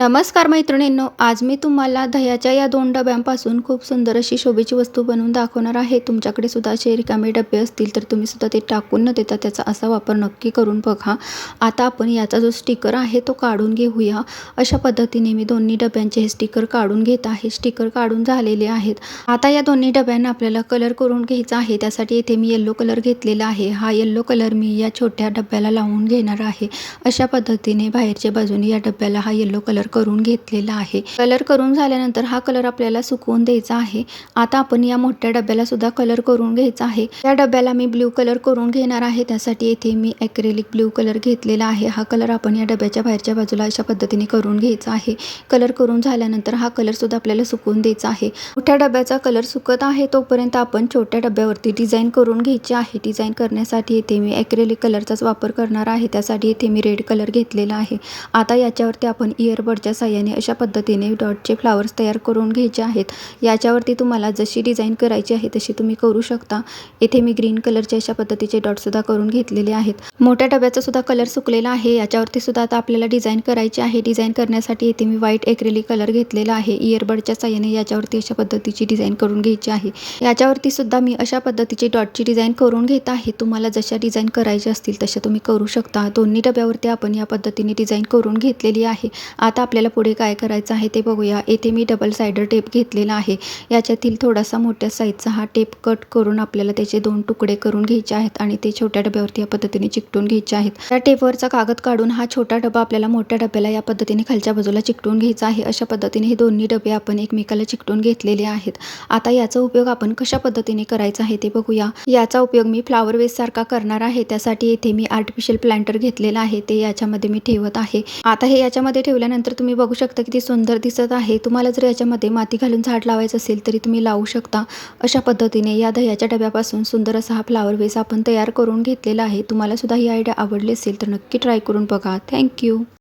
नमस्कार मैत्रिणींनो आज मी तुम्हाला दह्याच्या या दोन डब्यांपासून खूप सुंदर अशी शोभेची वस्तू बनवून दाखवणार आहे. तुमच्याकडे सुद्धा असे रिकामे डबे असतील तर तुम्ही सुद्धा ते टाकून न देता त्याचा असा वापर नक्की करून बघा. आता आपण याचा जो स्टिकर आहे तो काढून घेऊया. अशा पद्धतीने मी दोन्ही डब्यांचे हे स्टिकर काढून घेत आहे. स्टिकर काढून झालेले आहेत. आता या दोन्ही डब्यांना आपल्याला कलर करून घ्यायचा आहे. त्यासाठी इथे मी येल्लो कलर घेतलेला आहे. हा येल्लो कलर मी या छोट्या डब्याला लावून घेणार आहे. अशा पद्धतीने बाहेरच्या बाजूने या डब्याला हा येल्लो कलर करून घेतलेला आहे. कलर करून झाल्यानंतर हा कलर आपल्याला सुकवून द्यायचा आहे. आता आपण या मोठ्या डब्याला सुद्धा कलर करून घ्यायचा आहे. या डब्याला मी ब्ल्यू कलर करून घेणार आहे. त्यासाठी येथे मी ॲक्रेलिक ब्ल्यू कलर घेतलेला आहे. हा कलर आपण या डब्याच्या बाहेरच्या बाजूला अशा पद्धतीने करून घ्यायचा आहे. कलर करून झाल्यानंतर हा कलर सुद्धा आपल्याला सुकवून द्यायचा आहे. मोठ्या डब्याचा कलर सुकत आहे तोपर्यंत आपण छोट्या डब्यावरती डिझाईन करून घ्यायची आहे. डिझाईन करण्यासाठी येथे मी ॲक्रेलिक कलरचाच वापर करणार आहे. त्यासाठी येथे मी रेड कलर घेतलेला आहे. आता याच्यावरती आपण इयरबडच्या साह्याने अशा पद्धतीने डॉटचे फ्लावर्स तयार करून घ्यायचे आहेत. याच्यावरती तुम्हाला जशी डिझाईन करायची आहे तशी तुम्ही करू शकता. येथे मी ग्रीन कलरचे अशा पद्धतीचे डॉटसुद्धा करून घेतलेले आहेत. मोठ्या डब्याचा सुद्धा कलर सुकलेला आहे. याच्यावरती सुद्धा आता आपल्याला डिझाईन करायची आहे. डिझाईन करण्यासाठी येथे मी व्हाईट एक्रेली कलर घेतलेला आहे. इयरबडच्या साह्याने याच्यावरती अशा पद्धतीची डिझाईन करून घ्यायची आहे. याच्यावरती सुद्धा मी अशा पद्धतीची डॉटची डिझाईन करून घेत आहे. तुम्हाला जशा डिझाईन करायच्या असतील तशा तुम्ही करू शकता. दोन्ही डब्यावरती आपण या पद्धतीने डिझाईन करून घेतलेली आहे. आता आपल्याला पुढे काय करायचं आहे ते बघूया. येथे मी डबल सायडर टेप घेतलेला आहे. याच्यातील थोडासा मोठ्या साईजचा हा टेप कट करून आपल्याला त्याचे दोन तुकडे करून घ्यायचे आहेत आणि ते छोट्या डब्यावरती या पद्धतीने चिकटून घ्यायचे आहेत. त्या टेपवरचा कागद काढून हा छोटा डबा आपल्याला मोठ्या डब्याला या पद्धतीने खालच्या बाजूला चिकटून घ्यायचा आहे. अशा पद्धतीने हे दोन्ही डबे आपण एकमेकाला चिकटून घेतलेले आहेत. आता याचा उपयोग आपण कशा पद्धतीने करायचा आहे ते बघूया. याचा उपयोग मी फ्लावर वेस्ट सारखा करणार आहे. त्यासाठी येथे मी आर्टिफिशियल प्लांटर घेतलेला आहे. ते याच्यामध्ये मी ठेवत आहे. आता हे याच्यामध्ये ठेवल्यानंतर तुम्ही बघू शकता किती सुंदर दिसत आहे. तुम्हाला जर याच्यामध्ये माती घालून झाड लावायचं असेल तरी तुम्ही लावू शकता. अशा पद्धतीने या दह्याच्या डब्यापासून सुंदर असा हा फ्लावर वेस आपण तयार करून घेतलेला आहे. तुम्हाला सुद्धा ही आयडिया आवडली असेल तर नक्की ट्राय करून बघा. थँक्यू